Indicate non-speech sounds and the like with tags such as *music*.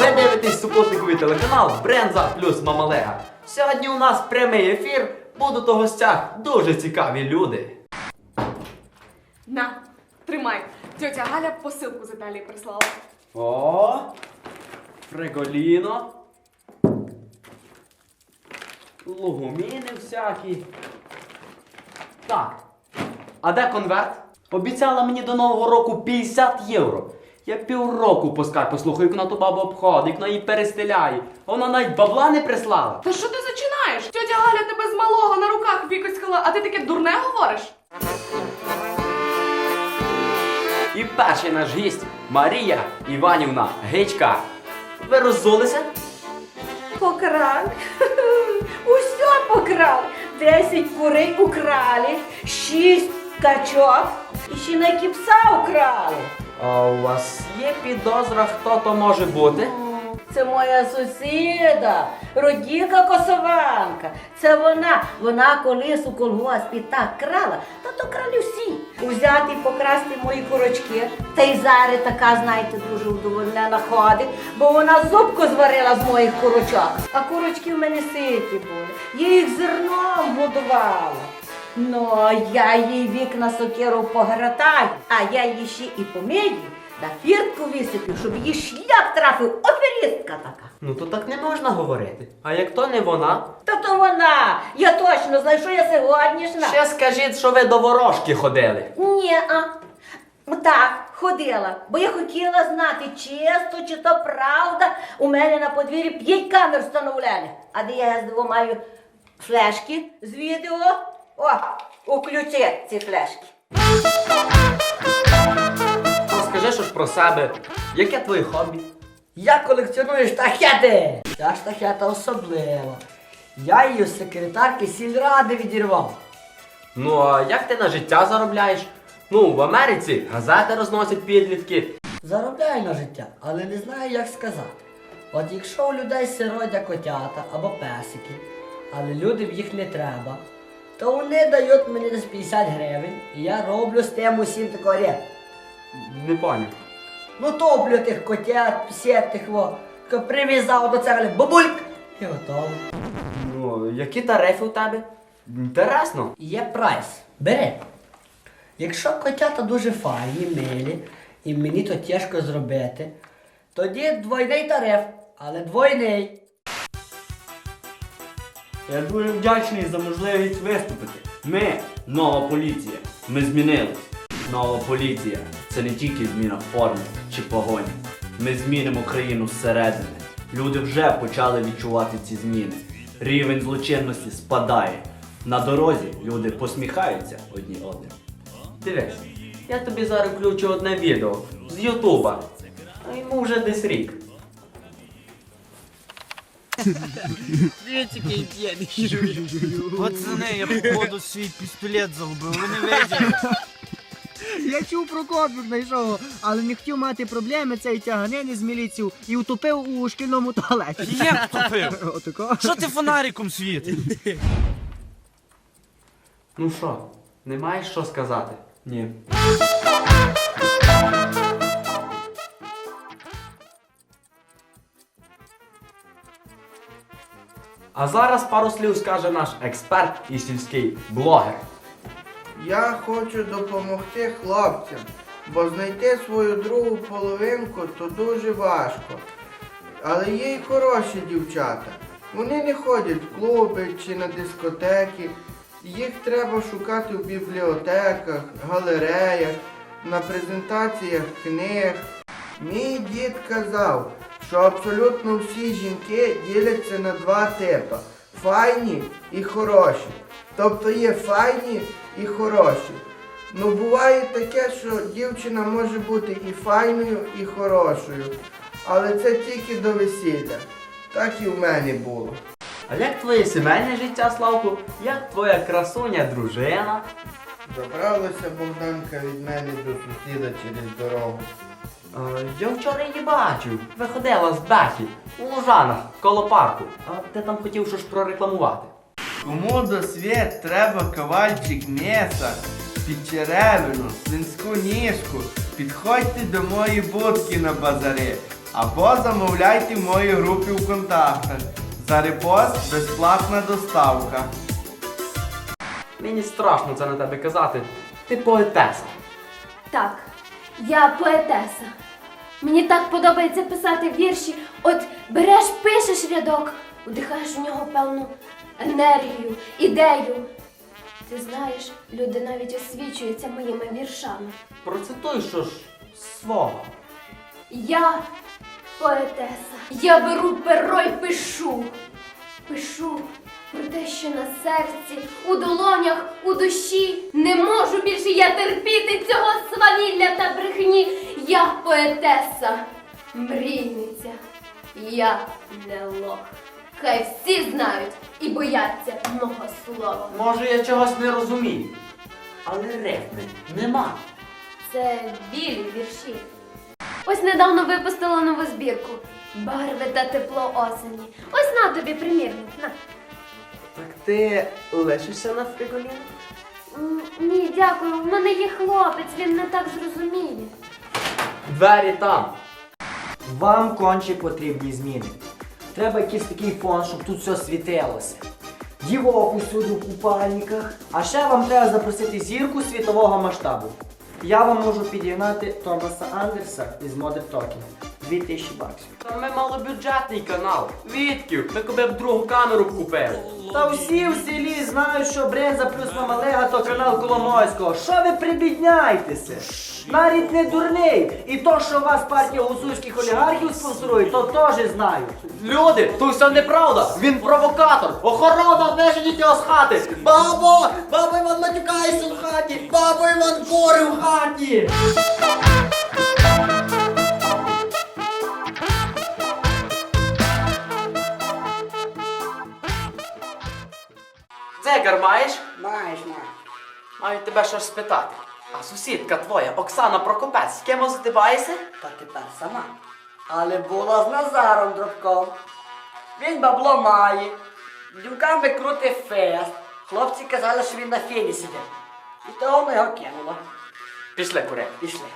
Ви дивитесь супутниковий телеканал Бренза плюс Мамалега. Сьогодні у нас прямий ефір. Будуть у гостях дуже цікаві люди. На, тримай. Тьотя Галя посилку з Італії прислала. О, Фреголіно. Лугуміни всякі. Так. А де конверт? Обіцяла мені до Нового року 50 євро. Я півроку по скайпу слухаю, як вона ту бабу обходить, як вона її перестеляє. Вона навіть бабла не прислала. Та що ти зачинаєш? Тьотя Галя тебе з малого на руках вікоськала, а ти таке дурне говориш? І перший наш гість Марія Іванівна Гичка. Ви роззулися? Покрали. *laughs* Усе покрали. Десять курей украли, шість качок і ще на пса украли. А у вас є підозра, хто то може бути? Це моя сусіда, Родіка Косованка. Це вона. Вона колись у колгоспі так крала, та то крали всі. Узяти і покрасти мої курочки. Та й зараз така, знаєте, дуже удовольнена ходить, бо вона зубку зварила з моїх курочок. А курочки в мене ситі були. Я їх зерном годувала. Ну, я їй вікна сокиру погратаю, а я її ще і помию, на фіртку висиплю, щоб її шлях трафив, оперістка така. Ну то так не можна говорити. А як то не вона? Та то вона, я точно знаю, що я сьогоднішня. Ще скажіть, що ви до ворожки ходили. Ні, а. Так, ходила, бо я хотіла знати, чисто чи то правда. У мене на подвір'ї п'ять камер встановлених. А де я з двома маю флешки з відео? О, у ключі ці флешки. Ну, скажи щось про себе. Яке твоє хобі? Я колекціоную штахети. Ця штахета особлива. Я її з секретарки сільради відірвав. Ну а як ти на життя заробляєш? Ну, в Америці газети розносять підлітки. Заробляю на життя, але не знаю, як сказати. От якщо у людей сиродя котята або песики, але людям їх не треба, то вони дають мені десь 50 гривень, і я роблю з тим усім тако ряд. Не поняв. Ну топлю тих котят, псет тих во, тако прив'язав до цегли, бабульк, і готово. Ну, які тарифи у тебе? Інтересно. Є прайс. Бери. Якщо котята дуже файні, милі, і мені то тяжко зробити, тоді двойний тариф, але двойний. Я дуже вдячний за можливість виступити. Ми нова поліція. Ми змінились. Нова поліція це не тільки зміна форми чи погоні. Ми змінимо країну зсередини. Люди вже почали відчувати ці зміни. Рівень злочинності спадає. На дорозі люди посміхаються одні одним. Дивись, я тобі зараз включу одне відео з Ютуба. А йому вже десь рік. Пацани, я походу свій пістолет загубив, ви не виділи. Я чув про копію знайшов, але не хотів мати проблеми цей тяганини з міліцією і утопив у шкільному туалеті. Як топив? Отако. Що ти фонариком світиш? Ну що, не маєш що сказати? Ні. А зараз пару слів скаже наш експерт і сільський блогер. Я хочу допомогти хлопцям, бо знайти свою другу половинку то дуже важко. Але є й хороші дівчата. Вони не ходять в клуби чи на дискотеки. Їх треба шукати в бібліотеках, галереях, на презентаціях книг. Мій дід казав, що абсолютно всі жінки діляться на два типи файні і хороші. Тобто є файні і хороші. Ну буває таке, що дівчина може бути і файною, і хорошою. Але це тільки до весілля. Так і в мене було. А як твоє сімейне життя, Славку? Як твоя красуня дружина? Добралася Богданка від мене до сусіда через дорогу. Е, я вчора її бачив. Виходила з Бехі у Лужанах коло парку. А ти там хотів щось прорекламувати. Кому до світ треба ковальчик м'яса, під черевину, свинську ніжку, підходьте до моєї будки на базари або замовляйте в моїй групі в контактах. За репост безплатна доставка. Мені страшно це на тебе казати. Ти поетеса. Так, я поетеса. Мені так подобається писати вірші. От береш, пишеш рядок, вдихаєш в нього певну енергію, ідею. Ти знаєш, люди навіть освічуються моїми віршами. Процитуй що ж свого. Я поетеса. Я беру перо й пишу. Пишу про те, що на серці, у долонях, у душі. Не можу більше я терпіти цього свавілля та брехні. Я поетеса, мрійниця. Я не лох. Хай всі знають і бояться мого слова. Може я чогось не розумію. Але рифми нема. Це білі вірші. Ось недавно випустила нову збірку. Барви та тепло осені. Ось на тобі примірник. На. Так ти лишишся на фриколіну? Ні, дякую. В мене є хлопець, він не так зрозуміє. Двері там. Вам конче потрібні зміни. Треба якийсь такий фон, щоб тут все світилося. Дівок усюди в купальниках. А ще вам треба запросити зірку світового масштабу. Я вам можу підігнати Томаса Андерса із Modern Talking. 2000 баксів. Та ми малобюджетний канал. Відків, ми коби б другу камеру купили. Та всі в селі знають, що Бренза плюс Мамалега то канал Коломойського. Що ви прибідняєтеся? Навіть не дурний. І то, що вас партія гусуйських олігархів спонсорує, то теж знають. Люди, то все неправда. Він провокатор. Охорона, виженіть його з хати. Бабо! Бабо Іван матюкається в хаті! Бабо Іван горе в хаті! Дзегар маєш? Маєш, маєш. Маю тебе щось спитати. А сусідка твоя, Оксана Прокопець, з ким здибаєшся? Та тепер сама. Але була з Назаром Дробком. Він бабло має. Дюками крути фест. Хлопці казали, що він на фені сидить. І того вона його кинула. Пішли курити. Пішли.